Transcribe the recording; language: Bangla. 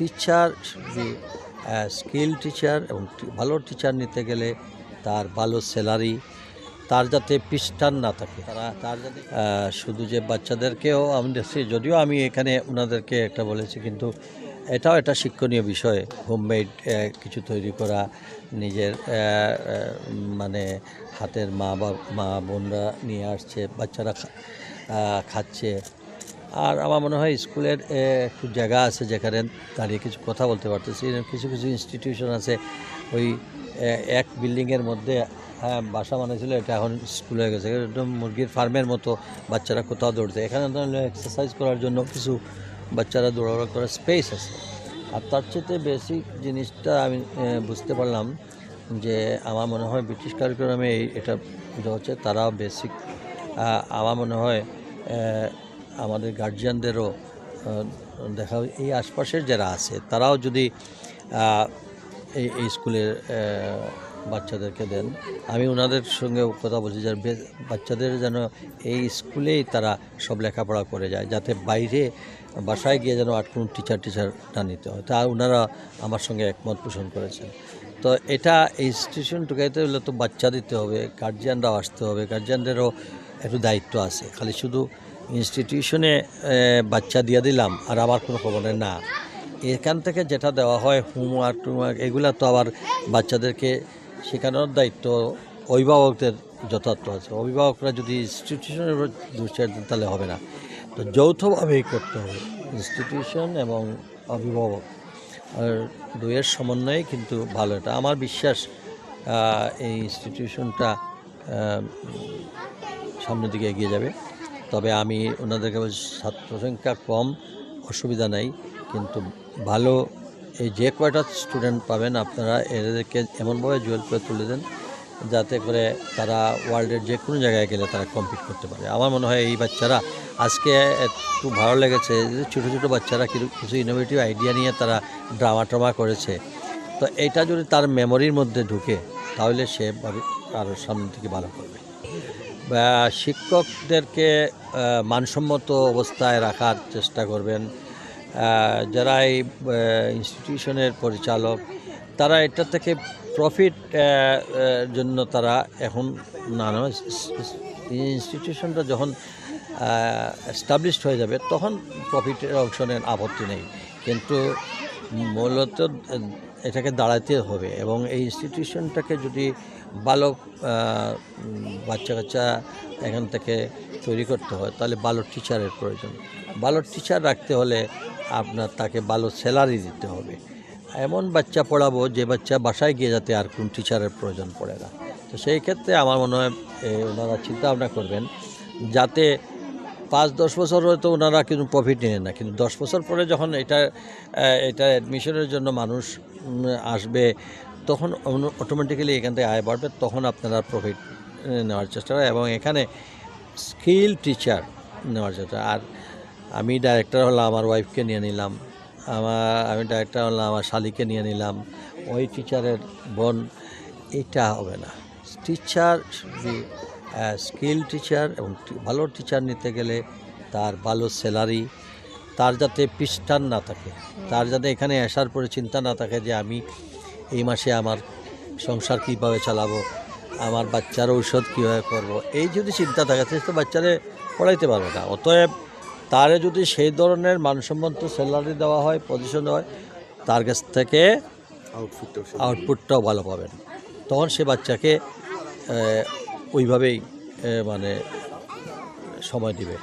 টিচার যে স্কিল টিচার এবং ভালো টিচার নিতে গেলে তার ভালো স্যালারি তার যাতে পৃষ্ঠান না থাকে। তারা, তার যাতে শুধু যে বাচ্চাদেরকেও আমি দেখছি, যদিও আমি এখানে ওনাদেরকে একটা বলেছি, কিন্তু এটাও একটা শিক্ষণীয় বিষয় হোমমেড কিছু তৈরি করা, নিজের মানে হাতের মা বা, মা বোনরা নিয়ে আসছে, বাচ্চারা খাচ্ছে। আর আমার মনে হয় স্কুলের একটু জায়গা আছে যেখানে দাঁড়িয়ে কিছু কথা বলতে পারতেছি। কিছু কিছু ইনস্টিটিউশন আছে। ওই এক বিল্ডিংয়ের মধ্যে হ্যাঁ বাসা বানিয়েছিল এটা এখন স্কুল হয়ে গেছে। একদম মুরগির ফার্মের মতো, বাচ্চারা কোথাও দৌড়ছে। এখানে এক্সারসাইজ করার জন্য কিছু বাচ্চারা দৌড়াদৌড়ি করার স্পেস আছে। আর তার চেয়ে বেসিক জিনিসটা আমি বুঝতে পারলাম যে আমার মনে হয় ব্রিটিশ কারিকুলামে এই, এটা হচ্ছে তারা বেসিক আমার মনে হয় আমাদের গার্জিয়ানদেরও দেখা এই আশপাশের যারা আছে, তারাও যদি এই এই স্কুলের বাচ্চাদেরকে দেন, আমি ওনাদের সঙ্গে কথা বলছি যে বে- বাচ্চাদের যেন এই স্কুলেই তারা সব লেখাপড়া করে যায়, যাতে বাইরে বাসায় গিয়ে যেন আর কোনো টিচার টিচার না নিতে হয়। তা ওনারা আমার সঙ্গে একমত পোষণ করেছেন। তো এটা ইনস্টিটিউশন ঢুকাইতে হলে তো বাচ্চা দিতে হবে গার্জিয়ানরাও আসতে হবে গার্জিয়ানদেরও একটু দায়িত্ব আছে। খালি শুধু ইনস্টিটিউশনে বাচ্চা দিয়ে দিলাম, আর আবার কোনো খবর না। এখান থেকে যেটা দেওয়া হয় হোমওয়ার্ক টুমওয়ার্ক এগুলা তো আবার বাচ্চাদেরকে শেখানোর দায়িত্ব অভিভাবকদের যথার্থ আছে। অভিভাবকরা যদি ইনস্টিটিউশনের উপর দুশ্চার তাহলে হবে না। তো যৌথভাবেই করতে হবে ইনস্টিটিউশন এবং অভিভাবক। আর দুয়ের সমন্বয়ে কিন্তু ভালো, এটা আমার বিশ্বাস এই ইনস্টিটিউশনটা সামনের দিকে এগিয়ে যাবে। তবে আমি ওনাদেরকে ছাত্র সংখ্যা কম, অসুবিধা নাই, কিন্তু ভালো এই যে কয়টা স্টুডেন্ট পাবেন আপনারা, এদেরকে এমনভাবে জুয়েল করে তুলে দেন, যাতে করে তারা ওয়ার্ল্ডের যে কোনো জায়গায় গেলে তারা কম্পিট করতে পারে। আমার মনে হয় এই বাচ্চারা, আজকে একটু ভালো লেগেছে যে ছোটো ছোটো বাচ্চারা কিছু- ইনোভেটিভ আইডিয়া নিয়ে তারা ড্রামা ট্রামা করেছে। তো এটা যদি তার মেমোরির মধ্যে ঢুকে, তাহলে সে আরও সামনের থেকে ভালো করবে। শিক্ষকদেরকে মানসম্মত অবস্থায় রাখার চেষ্টা করবেন। যারা এই ইনস্টিটিউশনের পরিচালক, তারা এটা থেকে প্রফিট জন্য তারা এখন না না ইনস্টিটিউশনটা যখন এস্টাবলিশড হয়ে যাবে, তখন প্রফিটের অংশ নেন, আপত্তি নেই। কিন্তু মূলত এটাকে দাঁড়াতে হবে এবং এই ইনস্টিটিউশনটাকে যদি ভালো বাচ্চা কাচ্চা এখান থেকে তৈরি করতে হয়, তাহলে ভালো টিচারের প্রয়োজন। ভালো টিচার রাখতে হলে আপনার তাকে ভালো স্যালারি দিতে হবে। এমন বাচ্চা পড়াবো যে বাচ্চা বাসায় গিয়ে যাতে আর কোন টিচারের প্রয়োজন পড়ে না। তো সেই ক্ষেত্রে আমার মনে হয় ওনারা চিন্তা ভাবনা করবেন যাতে পাঁচ, দশ বছর হয়তো ওনারা কিন্তু প্রফিট নেন না। কিন্তু দশ বছর পরে যখন এটা এটা অ্যাডমিশনের জন্য মানুষ আসবে, তখন অটোমেটিক্যালি এখান থেকে আয় বাড়বে, তখন আপনারা প্রফিট নেওয়ার চেষ্টা করেন এবং এখানে স্কিল টিচার নেওয়ার চেষ্টা। আর আমি ডাইরেক্টর হলাম, আমার ওয়াইফকে নিয়ে নিলাম, আমার, আমি ডাইরেক্টর হলাম, আমার শালিকে নিয়ে নিলাম, ওই টিচারের বোন, এটা হবে না। টিচার স্কিল টিচার এবং ভালো টিচার নিতে গেলে তার ভালো স্যালারি তার যাতে পৃষ্ঠান না থাকে। তার যাতে এখানে আসার পরে চিন্তা না থাকে যে আমি এই মাসে আমার সংসার কীভাবে চালাবো আমার বাচ্চার ঔষধ কীভাবে করব এই যদি চিন্তা থাকে তাহলে তো বাচ্চারে পড়াইতে পারবে না। অতএব তারে যদি সেই ধরনের মানসম্মত স্যালারি দেওয়া হয় পজিশন হয় তার কাছ থেকে আউটপুটটাও ভালো পাবেন। তখন সে বাচ্চাকে ওইভাবেই মানে সময় দিবে।